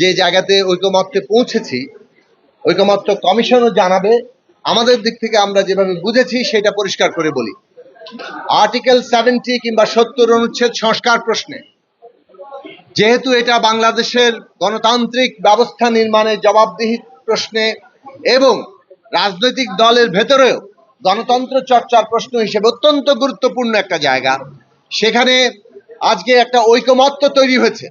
যে জায়গাতে ঐকমত্যে পৌঁছেছি, ঐকমত্য কমিশনও জানাবে, আমাদের দিক থেকে আমরা যেভাবে বুঝেছি সেটা পরিষ্কার করে বলি। আর্টিকেল সেভেন্টি কিংবা সত্তর অনুচ্ছেদ সংস্কার প্রশ্নে, যেহেতু এটা বাংলাদেশের গণতান্ত্রিক ব্যবস্থা নির্মাণের জবাবদিহি প্রশ্নে এবং রাজনৈতিক দলের ভেতরেও গণতন্ত্র চর্চার প্রশ্ন হিসেবে অত্যন্ত গুরুত্বপূর্ণ একটা জায়গা, সেখানে আজকে একটা ঐকমত্য তৈরি হয়েছে।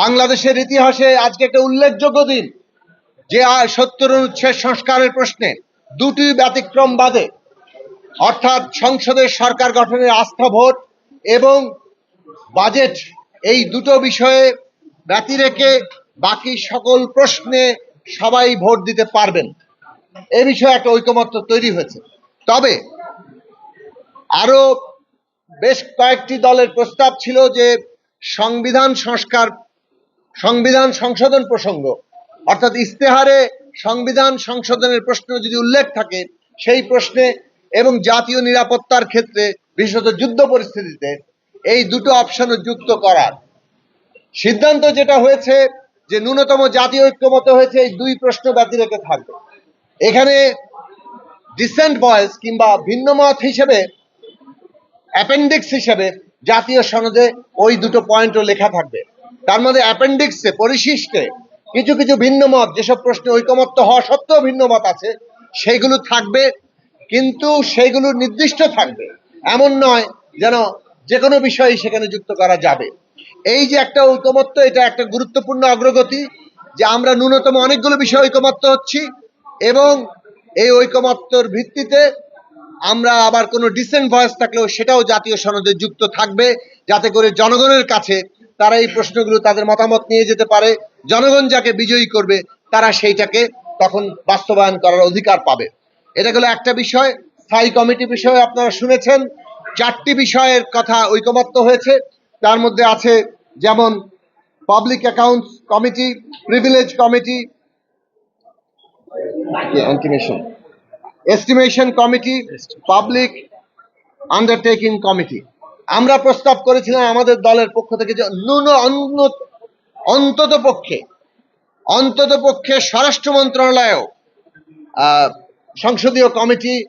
বাংলাদেশের ইতিহাসে আজকে একটা উল্লেখযোগ্য দিন। যে সত্তর অনুচ্ছেদ সংস্কারের প্রশ্নে দুটি ব্যতিক্রম বাদে, অর্থাৎ সংসদের সরকার গঠনের আস্থা ভোট এবং বাজেট, এই দুটো বিষয়ে ব্যতি রেখে বাকি সকল প্রশ্নে সবাই ভোট দিতে পারবেন। এ বিষয়ে একটা ঐকমত্য তৈরি হয়েছে। তবে আরও বেশ কয়েকটি দলের প্রস্তাব ছিল যে সংবিধান সংস্কার সংবিধান সংশোধন প্রসঙ্গ। অর্থাৎ ইস্তেহারে সংবিধান সংশোধনের প্রশ্ন যদি উল্লেখ থাকে, সেই প্রশ্নে এবং জাতীয় নিরাপত্তার ক্ষেত্রে, বিশেষত যুদ্ধ পরিস্থিতিতে, এই দুটো অপশন যুক্ত করার। সিদ্ধান্ত যেটা হয়েছে যে ন্যূনতম জাতীয় ঐক্যমত হয়েছে, এই দুই প্রশ্ন ব্যতি রেখে থাকবে। এখানে ডিসেন্ট ভয়েস কিংবা ভিন্নমত হিসেবে অ্যাপেন্ডিক্স হিসেবে জাতীয় সনদে ওই দুটো পয়েন্টও লেখা থাকবে। তার মধ্যে অ্যাপেন্ডিক্সে, পরিশিষ্টে, কিছু কিছু ভিন্ন মত যেসব প্রশ্নে ঐকমত্য হওয়া সত্ত্বেও ভিন্ন মত আছে, সেইগুলো থাকবে, কিন্তু সেইগুলো নির্দিষ্ট থাকবে। এমন নয় যেন যে কোনো বিষয় সেখানে যুক্ত করা যাবে। এই যে একটা ঐকমত্য, এটা একটা গুরুত্বপূর্ণ অগ্রগতি, যে আমরা ন্যূনতম অনেকগুলো বিষয় ঐকমত্য হচ্ছি, এবং এই ঐকমত্যর ভিত্তিতে আমরা আবার কোনো ডিসেন্ট ভয়েস থাকলেও সেটাও জাতীয় সনদে যুক্ত থাকবে, যাতে করে জনগণের কাছে তারা এই প্রশ্নগুলো তাদের মতামত নিয়ে যেতে পারে। জনগণ যাকে বিজয়ী করবে, তারা সেইটাকে তখন বাস্তবায়ন করার অধিকার পাবে। এটা গেলো একটা বিষয়। স্থায়ী কমিটি বিষয়ে আপনারা শুনেছেন। চারটি বিষয়ের কথা ঐকমত্য হয়েছে। তার মধ্যে আছে যেমন public accounts committee, privilege committee estimation committee, public undertaking committee. আমরা প্রস্তাব করেছিলাম আমাদের দলের পক্ষ থেকে যে ন্যূন অন্তত পক্ষে অন্তত পক্ষে স্বরাষ্ট্র মন্ত্রণালয়েও সংসদীয় কমিটি,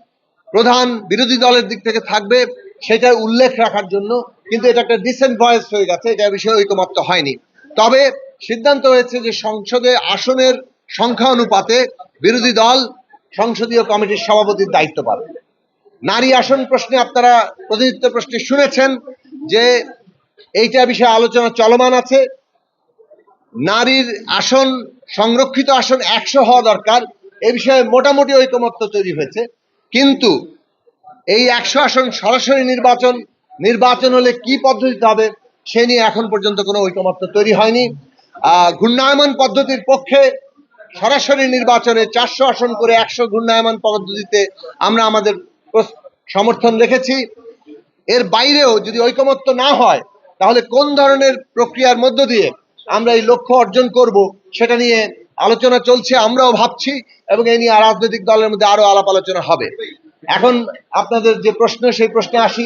প্রধান বিরোধী দলের দিক থেকে থাকবে, সেটা উল্লেখ রাখার জন্য, কিন্তু এটা একটা ডিসেন্ট ভয়েস হয়ে গেছে, এটা বিষয়ে ঐকমত্য হয়নি। তবে সিদ্ধান্ত হয়েছে যে সংসদে আসনের সংখ্যা অনুপাতে বিরোধী দল, সংসদীয় কমিটির সভাপতির দায়িত্ব পাবে। নারী আসন প্রশ্নে আপনারা প্রতিনিধিত্ব প্রশ্নে শুনেছেন যে এইটা বিষয়ে আলোচনা চলমান আছে। নারীর আসন, সংরক্ষিত আসন একশো হওয়া দরকার। এ বিষয়ে মোটামুটি ঐকমত্য তৈরি হয়েছে। কিন্তু এই একশো আসন সরাসরি নির্বাচন নির্বাচন হলে কি পদ্ধতিতে হবে, সে নিয়ে এখন পর্যন্ত কোনো ঐকমত্য তৈরি হয়নি। ঘূর্ণায়মান পদ্ধতির পক্ষে সরাসরি নির্বাচনে চারশো আসন করে একশো ঘূর্ণায়মান পদ্ধতিতে আমরা আমাদের সমর্থন রেখেছি। এর বাইরেও যদি ঐকমত্য না হয়, তাহলে কোন ধরনের প্রক্রিয়ার মধ্য দিয়ে আমরা এই লক্ষ্য অর্জন করব সেটা নিয়ে আলোচনা চলছে, আমরাও ভাবছি এবং এই নিয়ে রাজনৈতিক দলের মধ্যে আরও আলাপ আলোচনা হবে। এখন আপনাদের যে প্রশ্ন, সেই প্রশ্নে আসি।